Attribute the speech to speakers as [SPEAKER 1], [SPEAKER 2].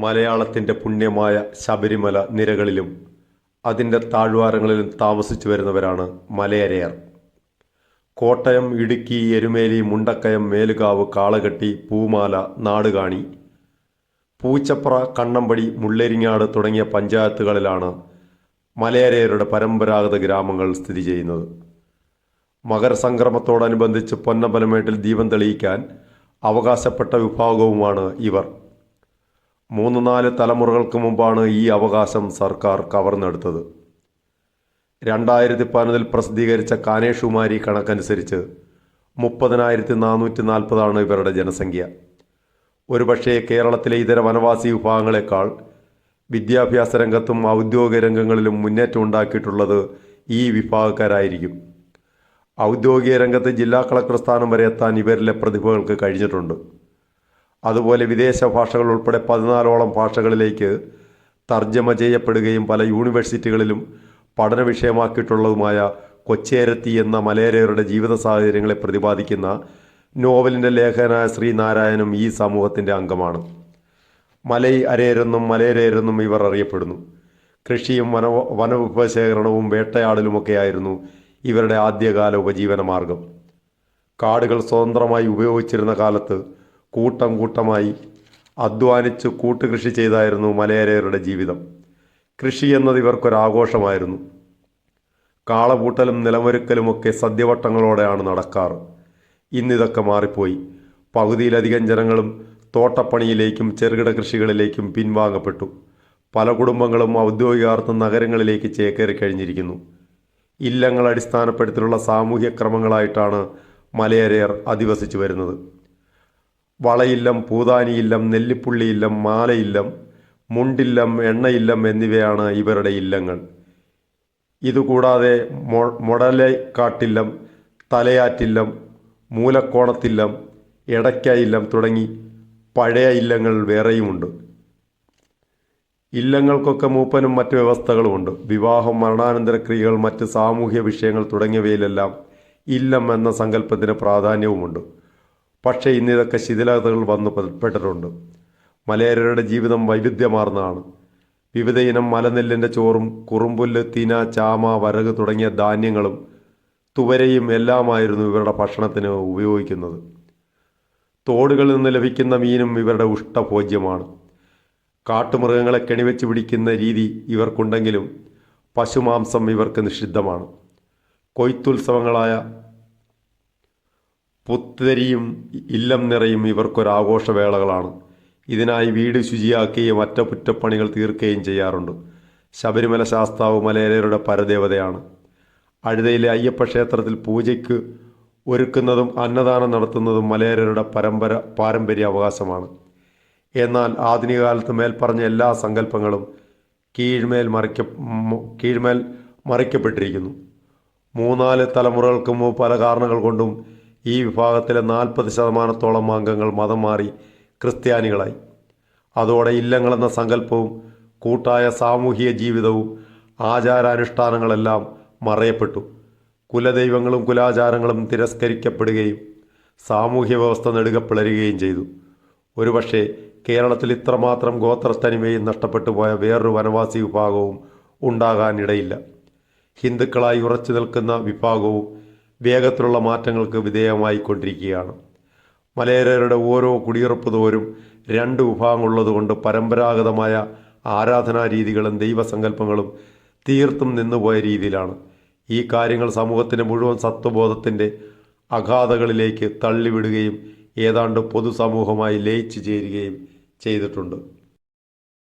[SPEAKER 1] മലയാളത്തിന്റെ പുണ്യമായ ശബരിമല നിരകളിലും അതിന്റെ താഴ്വാരങ്ങളിലും താമസിച്ചു വരുന്നവരാണ് മലയരയർ. കോട്ടയം ഇടുക്കി എരുമേലി മുണ്ടക്കയം മേലുകാവ് കാളകെട്ടി പൂമാല നാടുകാണി പൂച്ചപ്ര കണ്ണമ്പടി മുള്ളേരിങ്ങാട് തുടങ്ങിയ പഞ്ചായത്തുകളിലാണ് മലയരയരുടെ പരമ്പരാഗത ഗ്രാമങ്ങൾ സ്ഥിതി ചെയ്യുന്നത്. മകരസംക്രമത്തോടനുബന്ധിച്ച് പൊന്നമ്പലമേട്ടിൽ ദീപം തെളിയിക്കാൻ അവകാശപ്പെട്ട വിഭാഗവുമാണ് ഇവർ. മൂന്ന് നാല് തലമുറകൾക്ക് മുമ്പാണ് ഈ അവകാശം സർക്കാർ കവർന്നെടുത്തത്. രണ്ടായിരത്തി പതിനൊന്നിൽ പ്രസിദ്ധീകരിച്ച കാനേഷുമാരി കണക്കനുസരിച്ച് മുപ്പതിനായിരത്തി നാനൂറ്റി നാൽപ്പതാണ് ഇവരുടെ ജനസംഖ്യ. ഒരുപക്ഷേ കേരളത്തിലെ ഇതര വനവാസി വിഭാഗങ്ങളെക്കാൾ വിദ്യാഭ്യാസ രംഗത്തും ഔദ്യോഗിക രംഗങ്ങളിലും മുന്നേറ്റം ഉണ്ടാക്കിയിട്ടുള്ളത് ഈ വിഭാഗക്കാരായിരിക്കും. ഔദ്യോഗിക രംഗത്ത് ജില്ലാ കളക്ടർ സ്ഥാനം വരെ എത്താൻ ഇവരിലെ പ്രതിഭകൾക്ക് കഴിഞ്ഞിട്ടുണ്ട്. അതുപോലെ വിദേശ ഭാഷകൾ ഉൾപ്പെടെ പതിനാലോളം ഭാഷകളിലേക്ക് തർജമ ചെയ്യപ്പെടുകയും പല യൂണിവേഴ്സിറ്റികളിലും പഠന വിഷയമാക്കിയിട്ടുള്ളതുമായ കൊച്ചേരത്തി എന്ന മലയരയുടെ ജീവിത സാഹചര്യങ്ങളെ പ്രതിപാദിക്കുന്ന നോവലിന്റെ ലേഖകനായ ശ്രീനാരായണും ഈ സമൂഹത്തിന്റെ അംഗമാണ്. മലൈ അരയരെന്നും മലയരയരെന്നും ഇവർ അറിയപ്പെടുന്നു. കൃഷിയും വന വനവിഭവശേഖരണവും വേട്ടയാടലുമൊക്കെയായിരുന്നു ഇവരുടെ ആദ്യകാല ഉപജീവന മാർഗം കാടുകൾ സ്വതന്ത്രമായി ഉപയോഗിച്ചിരുന്ന കാലത്ത് കൂട്ടം കൂട്ടമായി അധ്വാനിച്ച് കൂട്ടുകൃഷി ചെയ്തായിരുന്നു മലയരയരുടെ ജീവിതം. കൃഷി എന്നത് ഇവർക്കൊരാഘോഷമായിരുന്നു. കാളപൂട്ടലും നിലമൊരുക്കലുമൊക്കെ സദ്യവട്ടങ്ങളോടെയാണ് നടക്കാറ്. ഇന്നിതൊക്കെ മാറിപ്പോയി. പകുതിയിലധികം ജനങ്ങളും തോട്ടപ്പണിയിലേക്കും ചെറുകിട കൃഷികളിലേക്കും പിൻവാങ്ങപ്പെട്ടു. പല കുടുംബങ്ങളും ഔദ്യോഗികാർത്ഥം നഗരങ്ങളിലേക്ക് ചേക്കേറി കഴിഞ്ഞിരിക്കുന്നു. ഇല്ലങ്ങൾ അടിസ്ഥാനപ്പെടുത്തിയുള്ള സാമൂഹ്യ ക്രമങ്ങളായിട്ടാണ് മലയരയർ അധിവസിച്ചു വരുന്നത്. വളയില്ലം പൂതാനിയില്ലം നെല്ലിപ്പുള്ളിയില്ലം മാലയില്ലം മുണ്ടില്ലം എണ്ണയില്ലം എന്നിവയാണ് ഇവരുടെ ഇല്ലങ്ങൾ. ഇതുകൂടാതെ മൊ മൊടലക്കാട്ടില്ലം തലയാറ്റില്ലം മൂലക്കോണത്തില്ലം ഇടയ്ക്കയില്ലം തുടങ്ങി പഴയ ഇല്ലങ്ങൾ വേറെയുമുണ്ട്. ഇല്ലങ്ങൾക്കൊക്കെ മൂപ്പനും മറ്റ് വ്യവസ്ഥകളുമുണ്ട്. വിവാഹം മരണാനന്തര ക്രിയകൾ മറ്റ് സാമൂഹ്യ വിഷയങ്ങൾ തുടങ്ങിയവയിലെല്ലാം ഇല്ലം എന്ന സങ്കല്പത്തിന് പ്രാധാന്യവുമുണ്ട്. പക്ഷേ ഇന്നിതൊക്കെ ശിഥിലതകൾ വന്നു പെട്ടിട്ടുണ്ട്. മലയരരുടെ ജീവിതം വൈവിധ്യമാർന്നതാണ്. വിവിധ ഇനം മലനെല്ലിന്റെ ചോറും കുറുമ്പുല്ല് തിന ചാമ വരക് തുടങ്ങിയ ധാന്യങ്ങളും തുവരയും എല്ലാമായിരുന്നു ഇവരുടെ ഭക്ഷണത്തിന് ഉപയോഗിക്കുന്നത്. തോടുകളിൽ നിന്ന് ലഭിക്കുന്ന മീനും ഇവരുടെ ഉഷ്ടഭോജ്യമാണ്. കാട്ടുമൃഗങ്ങളെ കെണിവെച്ച് പിടിക്കുന്ന രീതി ഇവർക്കുണ്ടെങ്കിലും പശുമാംസം ഇവർക്ക് നിഷിദ്ധമാണ്. കൊയ്ത്തുത്സവങ്ങളായ പുത്തരിയും ഇല്ലം നിറയും ഇവർക്കൊരാഘോഷവേളകളാണ്. ഇതിനായി വീട് ശുചിയാക്കുകയും അറ്റകുറ്റപ്പണികൾ തീർക്കുകയും ചെയ്യാറുണ്ട്. ശബരിമല ശാസ്താവ് മലയരയുടെ പരദേവതയാണ്. അഴുതയിലെ അയ്യപ്പ ക്ഷേത്രത്തിൽ പൂജയ്ക്ക് ഒരുക്കുന്നതും അന്നദാനം നടത്തുന്നതും മലയരയുടെ പരമ്പര പാരമ്പര്യ അവകാശമാണ്. എന്നാൽ ആധുനിക കാലത്ത് മേൽപ്പറഞ്ഞ എല്ലാ സങ്കല്പങ്ങളും കീഴ്മേൽ മറിക്ക കീഴ്മേൽ മറിക്കപ്പെട്ടിരിക്കുന്നു. മൂന്നാൽ തലമുറകൾക്ക് പല കാരണങ്ങൾ കൊണ്ടും ഈ വിഭാഗത്തിലെ നാൽപ്പത് ശതമാനത്തോളം അംഗങ്ങൾ മതം മാറി ക്രിസ്ത്യാനികളായി. അതോടെ ഇല്ലങ്ങളെന്ന സങ്കല്പവും കൂട്ടായ സാമൂഹിക ജീവിതവും ആചാരാനുഷ്ഠാനങ്ങളെല്ലാം മറയപ്പെട്ടു. കുലദൈവങ്ങളും കുലാചാരങ്ങളും തിരസ്കരിക്കപ്പെടുകയും സാമൂഹ്യ വ്യവസ്ഥ നെടുക പിളരുകയും ചെയ്തു. ഒരുപക്ഷെ കേരളത്തിൽ ഇത്രമാത്രം ഗോത്രത്തനിമയും നഷ്ടപ്പെട്ടു പോയ വേറൊരു വനവാസി വിഭാഗവും ഉണ്ടാകാനിടയില്ല. ഹിന്ദുക്കളായി ഉറച്ചു നിൽക്കുന്ന വിഭാഗവും വേഗത്തിലുള്ള മാറ്റങ്ങൾക്ക് വിധേയമായിക്കൊണ്ടിരിക്കുകയാണ്. മലയരരുടെ ഓരോ കുടിയുറപ്പ് തോരും രണ്ട് വിഭാഗങ്ങളുള്ളതുകൊണ്ട് പരമ്പരാഗതമായ ആരാധനാ രീതികളും ദൈവസങ്കല്പങ്ങളും തീർത്തും നിന്നുപോയ രീതിയിലാണ്. ഈ കാര്യങ്ങൾ സമൂഹത്തിന്റെ മുഴുവൻ സത്വബോധത്തിന്റെ അഗാധകളിലേക്ക് തള്ളിവിടുകയും ഏതാണ്ട് പൊതുസമൂഹമായി ലയിച്ചു ചേരുകയും ചെയ്തിട്ടുണ്ട്.